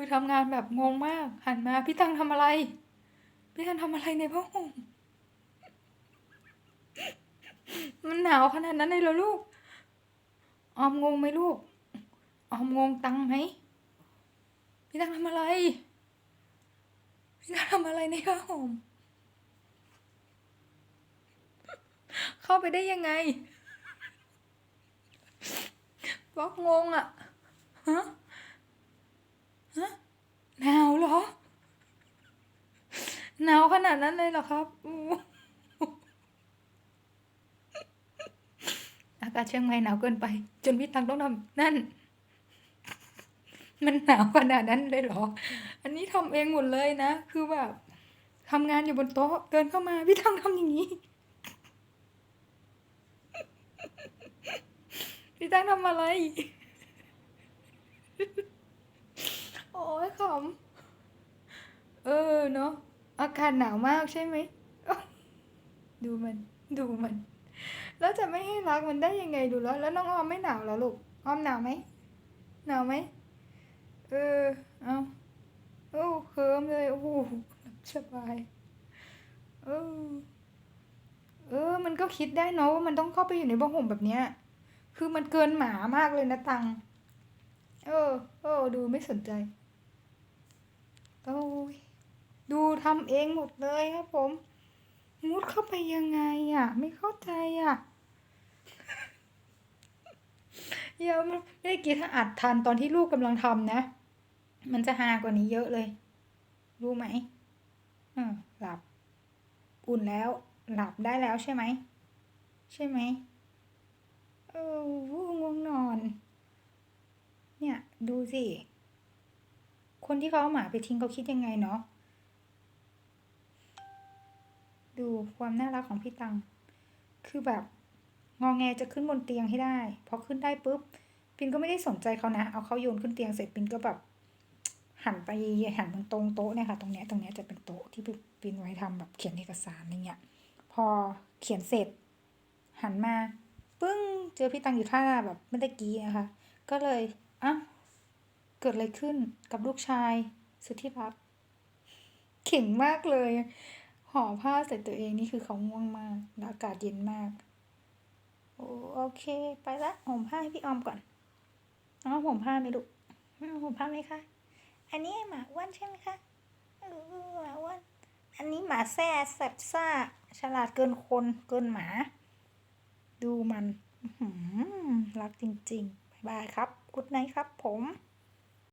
คือทำงานแบบงงมาก หันมาพี่ตังทำอะไร พี่ตังทำอะไรในผ้าห่มมันหนาวขนาดนั้นเลยเหรอลูก ออมงงไหมลูก ออมงงตังไหม พี่ตังทำอะไร พี่ตังทำอะไรในผ้าห่มเข้าไปได้ยังไงบอกงงอะฮะ ฮะหนาวเหรอ หนาวขนาดนั้นเลยเหรอครับอู้อากาศเชียงใหม่หนาวเกินไป จนพี่ตังต้องทำนั่น มันหนาวขนาดนั้นเลยเหรอ อันนี้ทำเองหมดเลยนะ คือแบบทำงานอยู่บนโต๊ะเดินเข้ามาพี่ตังทำอย่างนี้พี่ตังทำอะไร อ้ยขำเออเนาะอากาศหนาวมากใช่ไหม ดูมัน ดูมัน แล้วจะไม่ให้รักมันได้ยังไงดูแล้ว แล้วน้องออมไม่หนาวแล้วลูก ออมหนาวไหม หนาวไหม เออ เอาโอ้เคิมเลย โอ้โหหลับสบาย เออ เออ มันก็คิดได้เนาะว่ามันต้องเข้าไปอยู่ในบ้าห่มแบบเนี้ย คือมันเกินหมามากเลยนะตัง เออ เออ ดูไม่สนใจ โอ้ยดูทำเองหมดเลยครับผม มุดเข้าไปยังไงอะ ไม่เข้าใจอะเดี๋ยวมันไม่ได้กินถ้าอัดทันตอนที่ลูกกำลังทำนะ มันจะฮากว่านี้เยอะเลย รู้ไหมอืมหลับ อุ่นแล้ว หลับได้แล้วใช่ไหม ใช่ไหมเออวูง่วงนอน เนี่ย ดูสิ คนที่เขาเอาหมาไปทิ้งเขาคิดยังไงเนาะ ดูความน่ารักของพี่ตัง คือแบบงอแงจะขึ้นบนเตียงให้ได้ พอขึ้นได้ปุ๊บ ปินก็ไม่ได้สนใจเขานะ เอาเขาโยนขึ้นเตียงเสร็จปินก็แบบ หันไปหันตรงตรงโต๊ะเนี่ยค่ะ ตรงเนี้ยตรงเนี้ยจะเป็นโต๊ะที่ปินไว้ทำแบบเขียนเอกสารอะไรเงี้ย พอเขียนเสร็จ หันมา ปึ้ง เจอพี่ตังอยู่ท่าแบบเมื่อกี้นะคะ ก็เลยอะ เกิดอะไรขึ้นกับลูกชายสุดที่รักเข่งมากเลยห่อผ้าใส่ตัวเองนี่คือเขาง่วงมากอากาศเย็นมาก โอโอเค ไปละห่มผ้าให้พี่ออมก่อนเอาห่มผ้าไหมลูกห่มผ้าไหมคะอันนี้หมาอ้วนใช่ไหมคะหมาอ้วนอันนี้หมาแซ่แสบซ่า ฉลาดเกินคนเกินหมา ดูมันรักจริงๆบายบายครับกุดไนครับผม